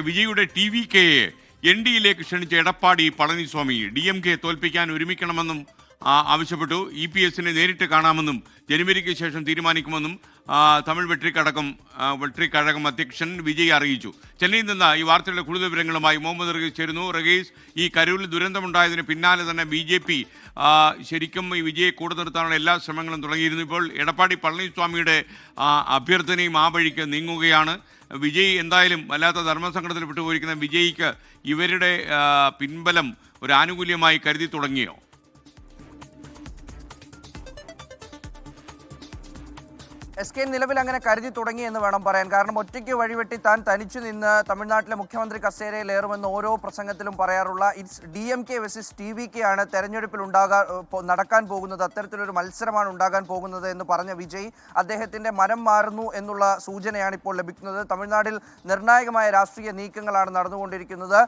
വിജയുടെ T V കെയെ N ഡിയിലേക്ക് ക്ഷണിച്ച Edappadi Palaniswami D M K തോൽപ്പിക്കാൻ ഒരുമിക്കണമെന്നും ആവശ്യപ്പെട്ടു. ഇ പി എസിനെ നേരിട്ട് കാണാമെന്നും ജനുവരിക്ക് ശേഷം തീരുമാനിക്കുമെന്നും തമിഴ് വെട്രിക്കടക്കം ആ, വെട്രിക്കഴകം അധ്യക്ഷൻ വിജയ് അറിയിച്ചു. ചെന്നൈയിൽ നിന്ന് ഈ വാർത്തയുടെ കൂടുതൽ വിവരങ്ങളുമായി മുഹമ്മദ് റഗീസ് ചേരുന്നു. റഗീസ് ഈ കരൂരിൽ ദുരന്തമുണ്ടായതിന് പിന്നാലെ തന്നെ ബി ജെ പി ശരിക്കും ഈ വിജയെ കൂടെ നിർത്താനുള്ള എല്ലാ ശ്രമങ്ങളും തുടങ്ങിയിരുന്നു. ഇപ്പോൾ എടപ്പാടി പളനിസ്വാമിയുടെ അഭ്യർത്ഥനയും ആ വഴിക്ക് നീങ്ങുകയാണ്. വിജയ് എന്തായാലും വല്ലാത്ത ധർമ്മസങ്കടത്തിൽ വിട്ടുപോയിരിക്കുന്ന വിജയ്ക്ക് ഇവരുടെ പിൻബലം ഒരു ആനുകൂല്യമായി കരുതി തുടങ്ങിയോ? എസ് കെ നിലവിൽ അങ്ങനെ കരുതി തുടങ്ങി എന്ന് വേണം പറയാൻ. കാരണം ഒറ്റയ്ക്ക് വഴിവെട്ടി താൻ തനിച്ചു നിന്ന് തമിഴ്നാട്ടിലെ മുഖ്യമന്ത്രി കസേരയിൽ ഏറുമെന്ന് ഓരോ പ്രസംഗത്തിലും പറയാറുള്ള it's D M K versus T V K ആണ് തെരഞ്ഞെടുപ്പിൽ ഉണ്ടാകാൻ നടക്കാൻ പോകുന്നത്. അത്തരത്തിലൊരു മത്സരമാണ് ഉണ്ടാകാൻ പോകുന്നത് എന്ന് പറഞ്ഞ വിജയ് അദ്ദേഹത്തിന്റെ മനം മാറുന്നു എന്നുള്ള സൂചനയാണ് ഇപ്പോൾ ലഭിക്കുന്നത്. തമിഴ്നാട്ടിൽ നിർണായകമായ രാഷ്ട്രീയ നീക്കങ്ങളാണ് നടന്നുകൊണ്ടിരിക്കുന്നത്.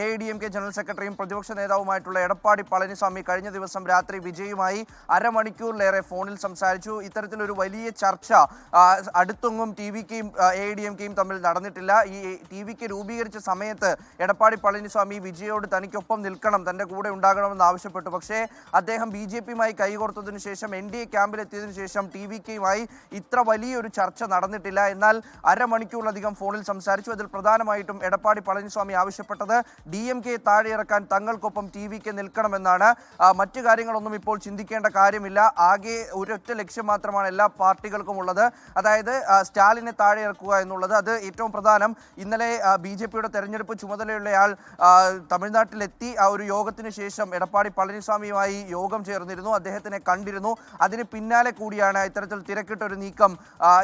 A I D M K general സെക്രട്ടറിയും പ്രതിപക്ഷ നേതാവുമായിട്ടുള്ള എടപ്പാടി പളനിസ്വാമി കഴിഞ്ഞ ദിവസം രാത്രി വിജയുമായി അരമണിക്കൂറിലേറെ ഫോണിൽ സംസാരിച്ചു. ഇത്തരത്തിലൊരു വലിയ ചർച്ച ആ, അടുത്തൊന്നും ടി വിക്കെയും എ ഡി എം കെയും തമ്മിൽ നടന്നിട്ടില്ല. ഈ ടി വിക്ക് രൂപീകരിച്ച സമയത്ത് എടപ്പാടി പളനിസ്വാമി വിജയോട് തനിക്കൊപ്പം നിൽക്കണം തന്റെ കൂടെ ഉണ്ടാകണമെന്ന് ആവശ്യപ്പെട്ടു. പക്ഷേ അദ്ദേഹം ബി ജെ പിയുമായി കൈകോർത്തതിനു ശേഷം എൻ ഡി എ ക്യാമ്പിലെത്തിയതിനു ശേഷം ടി വി കെയുമായി ഇത്ര വലിയൊരു ചർച്ച നടന്നിട്ടില്ല. എന്നാൽ അരമണിക്കൂറിലധികം ഫോണിൽ സംസാരിച്ചു. അതിൽ പ്രധാനമായിട്ടും എടപ്പാടി പളനിസ്വാമി ആവശ്യപ്പെട്ടത് ഡി എം കെ താഴെയിറക്കാൻ തങ്ങൾക്കൊപ്പം ടി വിക്ക് നിൽക്കണമെന്നാണ്. ആ, മറ്റു കാര്യങ്ങളൊന്നും ഇപ്പോൾ ചിന്തിക്കേണ്ട കാര്യമില്ല. ആകെ ഒരൊറ്റ ലക്ഷ്യം മാത്രമാണ് എല്ലാ പാർട്ടികൾക്കും ഉള്ളത്. അതായത് സ്റ്റാലിനെ താഴെ ഇറക്കുക എന്നുള്ളത് അത് ഏറ്റവും പ്രധാനം. ഇന്നലെ ബി ജെ പിയുടെ തെരഞ്ഞെടുപ്പ് ചുമതലയുള്ളയാൾ തമിഴ്നാട്ടിലെത്തി. ആ ഒരു യോഗത്തിന് ശേഷം എടപ്പാടി പളനിസ്വാമിയുമായി യോഗം ചേർന്നിരുന്നു. അദ്ദേഹത്തിനെ കണ്ടിരുന്നു. അതിന് പിന്നാലെ കൂടിയാണ് ഇത്തരത്തിൽ തിരക്കിട്ട ഒരു നീക്കം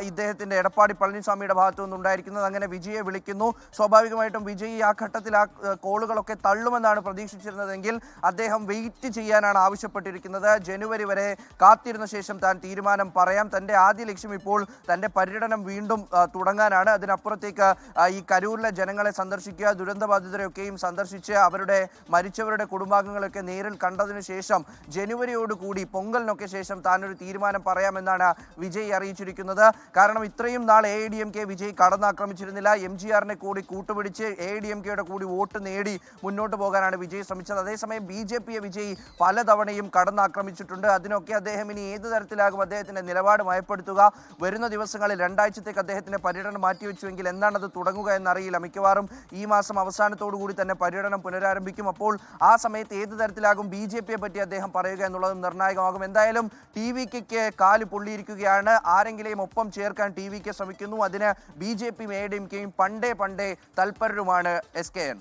ഇദ്ദേഹത്തിന്റെ എടപ്പാടി പളനിസ്വാമിയുടെ ഭാഗത്തു നിന്നുണ്ടായിരിക്കുന്നത്. അങ്ങനെ വിജയെ വിളിക്കുന്നു. സ്വാഭാവികമായിട്ടും വിജയ് ആ ഘട്ടത്തിൽ ആ കോളുകളൊക്കെ തള്ളുമെന്നാണ് പ്രതീക്ഷിച്ചിരുന്നതെങ്കിൽ അദ്ദേഹം വെയിറ്റ് ചെയ്യാനാണ് ആവശ്യപ്പെട്ടിരിക്കുന്നത്. ജനുവരി വരെ കാത്തിരുന്ന ശേഷം താൻ തീരുമാനം പറയാം. തന്റെ ആദ്യ ലക്ഷ്യം ഇപ്പോൾ തന്റെ പര്യടനം വീണ്ടും തുടങ്ങാനാണ്. അതിനപ്പുറത്തേക്ക് ഈ കരൂരിലെ ജനങ്ങളെ സന്ദർശിക്കുക ദുരന്തബാധിതരെയൊക്കെയും സന്ദർശിച്ച് അവരുടെ മരിച്ചവരുടെ കുടുംബാംഗങ്ങളൊക്കെ നേരിൽ കണ്ടതിനു ശേഷം ജനുവരിയോടുകൂടി പൊങ്കലിനൊക്കെ ശേഷം താനൊരു തീരുമാനം പറയാമെന്നാണ് വിജയ് അറിയിച്ചിരിക്കുന്നത്. കാരണം ഇത്രയും നാൾ A D M K Vijay കടന്നാക്രമിച്ചിരുന്നില്ല. M G ആറിനെ കൂടി കൂട്ടുപിടിച്ച് എ ഡി എം കെയുടെ കൂടി വോട്ട് നേടി മുന്നോട്ട് പോകാനാണ് വിജയ് ശ്രമിച്ചത്. അതേസമയം ബി ജെ പിയെ വിജയ് പലതവണയും കടന്നാക്രമിച്ചിട്ടുണ്ട്. അതിനൊക്കെ അദ്ദേഹം ഇനി ഏത് തരത്തിലാകും അദ്ദേഹത്തിന്റെ നിലപാട് മയപ്പെടുത്തുക? വരുന്ന ദിവസങ്ങളിൽ രണ്ടാഴ്ചത്തേക്ക് അദ്ദേഹത്തിന്റെ പര്യടനം മാറ്റിവെച്ചുവെങ്കിൽ അത് തുടങ്ങുക എന്നറിയില്ല. മിക്കവാറും ഈ മാസം അവസാനത്തോടു കൂടി തന്നെ പര്യടനം പുനരാരംഭിക്കും. അപ്പോൾ ആ സമയത്ത് ഏത് തരത്തിലാകും ബി ജെ പിയെ പറ്റി അദ്ദേഹം പറയുക എന്നുള്ളതും നിർണായകമാകും. എന്തായാലും ടി വി കെക്ക് കാൽ പൊള്ളിയിരിക്കുകയാണ്. ആരെങ്കിലും ഒപ്പം ചേർക്കാൻ ടി വി കെ ശ്രമിക്കുന്നു. അതിന് ബി ജെ ഡി എം കെയും പണ്ടേ പണ്ടേ തൽപരരുമാണ് എസ് കെ എൻ.